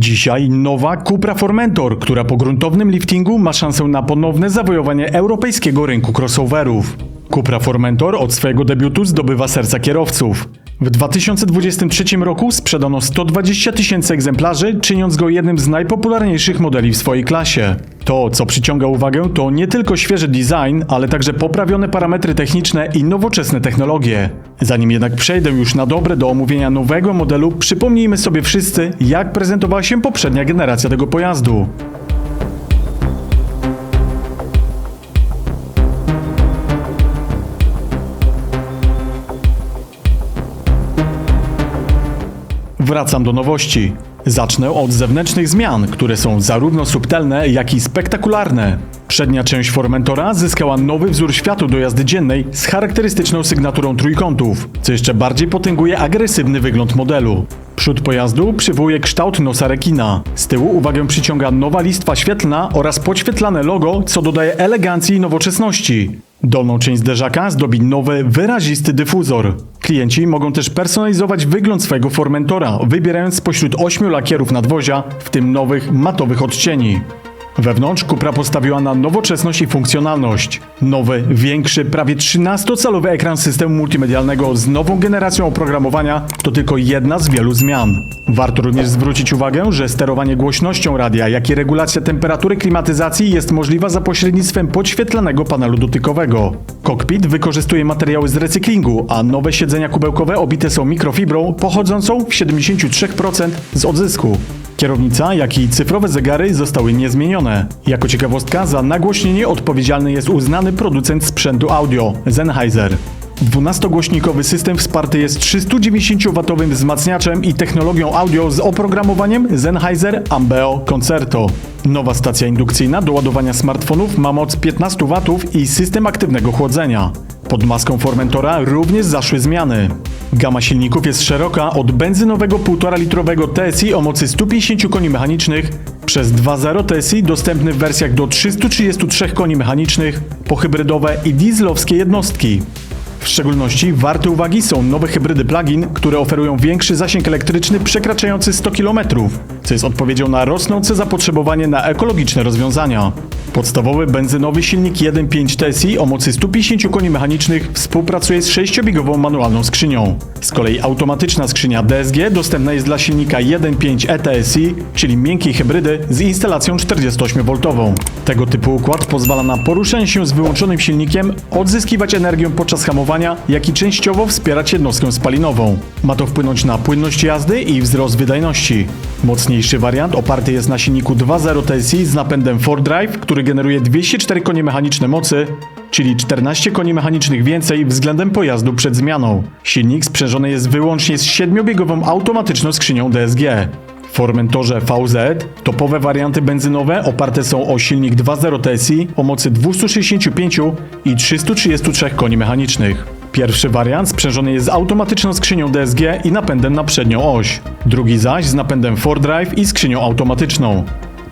Dzisiaj nowa Cupra Formentor, która po gruntownym liftingu ma szansę na ponowne zawojowanie europejskiego rynku crossoverów. Cupra Formentor od swojego debiutu zdobywa serca kierowców. W 2023 roku sprzedano 120 tysięcy egzemplarzy, czyniąc go jednym z najpopularniejszych modeli w swojej klasie. To, co przyciąga uwagę, to nie tylko świeży design, ale także poprawione parametry techniczne i nowoczesne technologie. Zanim jednak przejdę już na dobre do omówienia nowego modelu, przypomnijmy sobie wszyscy, jak prezentowała się poprzednia generacja tego pojazdu. Wracam do nowości. Zacznę od zewnętrznych zmian, które są zarówno subtelne, jak i spektakularne. Przednia część Formentora zyskała nowy wzór światu do jazdy dziennej z charakterystyczną sygnaturą trójkątów, co jeszcze bardziej potęguje agresywny wygląd modelu. Przód pojazdu przywołuje kształt nosa rekina. Z tyłu uwagę przyciąga nowa listwa świetlna oraz podświetlane logo, co dodaje elegancji i nowoczesności. Dolną część zderzaka zdobi nowy, wyrazisty dyfuzor. Klienci mogą też personalizować wygląd swojego Formentora, wybierając spośród ośmiu lakierów nadwozia, w tym nowych, matowych odcieni. Wewnątrz Cupra postawiła na nowoczesność i funkcjonalność. Nowy, większy, prawie 13-calowy ekran systemu multimedialnego z nową generacją oprogramowania to tylko jedna z wielu zmian. Warto również zwrócić uwagę, że sterowanie głośnością radia, jak i regulacja temperatury klimatyzacji jest możliwa za pośrednictwem podświetlanego panelu dotykowego. Cockpit wykorzystuje materiały z recyklingu, a nowe siedzenia kubełkowe obite są mikrofibrą pochodzącą w 73% z odzysku. Kierownica, jak i cyfrowe zegary zostały niezmienione. Jako ciekawostka, za nagłośnienie odpowiedzialny jest uznany producent sprzętu audio, Sennheiser. 12-głośnikowy system wsparty jest 390W wzmacniaczem i technologią audio z oprogramowaniem Sennheiser Ambeo Concerto. Nowa stacja indukcyjna do ładowania smartfonów ma moc 15W i system aktywnego chłodzenia. Pod maską Formentora również zaszły zmiany. Gama silników jest szeroka od benzynowego 1,5-litrowego TSI o mocy 150 koni mechanicznych przez 2.0 TSI dostępny w wersjach do 333 koni mechanicznych po hybrydowe i dieslowskie jednostki. W szczególności warte uwagi są nowe hybrydy plug-in, które oferują większy zasięg elektryczny przekraczający 100 km, co jest odpowiedzią na rosnące zapotrzebowanie na ekologiczne rozwiązania. Podstawowy benzynowy silnik 1.5 TSI o mocy 150 koni mechanicznych współpracuje z 6-biegową manualną skrzynią. Z kolei automatyczna skrzynia DSG dostępna jest dla silnika 1.5 ETSI, czyli miękkiej hybrydy z instalacją 48V. Tego typu układ pozwala na poruszanie się z wyłączonym silnikiem, odzyskiwać energię podczas hamowania, jak i częściowo wspierać jednostkę spalinową. Ma to wpłynąć na płynność jazdy i wzrost wydajności. Mocniejszy wariant oparty jest na silniku 2.0 TSI z napędem 4Drive, który generuje 204 konie mechaniczne mocy, czyli 14 koni mechanicznych więcej względem pojazdu przed zmianą. Silnik sprzężony jest wyłącznie z 7-biegową automatyczną skrzynią DSG. Formentorze VZ topowe warianty benzynowe oparte są o silnik 2.0 TSI o mocy 265 i 333 koni mechanicznych. Pierwszy wariant sprzężony jest z automatyczną skrzynią DSG i napędem na przednią oś. Drugi zaś z napędem 4Drive i skrzynią automatyczną.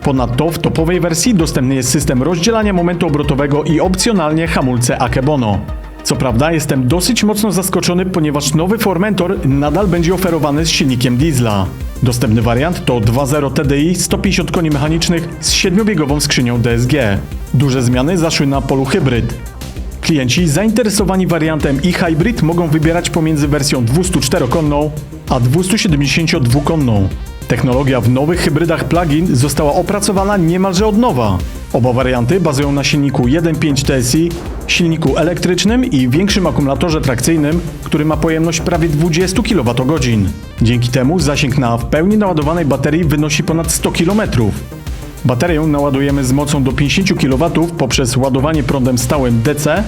Ponadto w topowej wersji dostępny jest system rozdzielania momentu obrotowego i opcjonalnie hamulce Akebono. Co prawda jestem dosyć mocno zaskoczony, ponieważ nowy Formentor nadal będzie oferowany z silnikiem diesla. Dostępny wariant to 2.0 TDI 150 koni mechanicznych z 7-biegową skrzynią DSG. Duże zmiany zaszły na polu hybryd. Klienci zainteresowani wariantem e-hybrid mogą wybierać pomiędzy wersją 204-konną a 272-konną. Technologia w nowych hybrydach plug-in została opracowana niemalże od nowa. Oba warianty bazują na silniku 1.5 TSI, silniku elektrycznym i większym akumulatorze trakcyjnym, który ma pojemność prawie 20 kWh. Dzięki temu zasięg na w pełni naładowanej baterii wynosi ponad 100 km. Baterię naładujemy z mocą do 50 kW poprzez ładowanie prądem stałym DC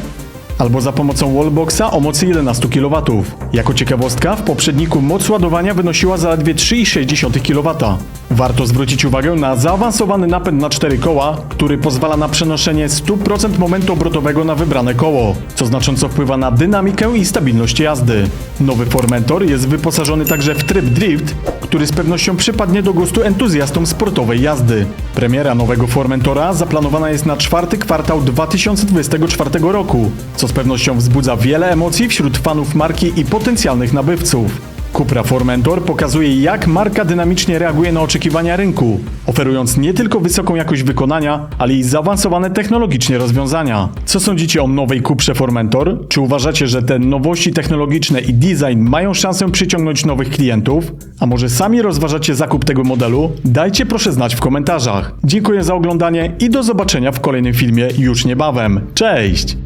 albo za pomocą wallboxa o mocy 11 kW. Jako ciekawostka, w poprzedniku moc ładowania wynosiła zaledwie 3,6 kW. Warto zwrócić uwagę na zaawansowany napęd na 4 koła, który pozwala na przenoszenie 100% momentu obrotowego na wybrane koło, co znacząco wpływa na dynamikę i stabilność jazdy. Nowy Formentor jest wyposażony także w tryb drift, który z pewnością przypadnie do gustu entuzjastom sportowej jazdy. Premiera nowego Formentora zaplanowana jest na czwarty kwartał 2024 roku, co z pewnością wzbudza wiele emocji wśród fanów marki i potencjalnych nabywców. Cupra Formentor pokazuje, jak marka dynamicznie reaguje na oczekiwania rynku, oferując nie tylko wysoką jakość wykonania, ale i zaawansowane technologicznie rozwiązania. Co sądzicie o nowej Cuprze Formentor? Czy uważacie, że te nowości technologiczne i design mają szansę przyciągnąć nowych klientów? A może sami rozważacie zakup tego modelu? Dajcie proszę znać w komentarzach. Dziękuję za oglądanie i do zobaczenia w kolejnym filmie już niebawem. Cześć!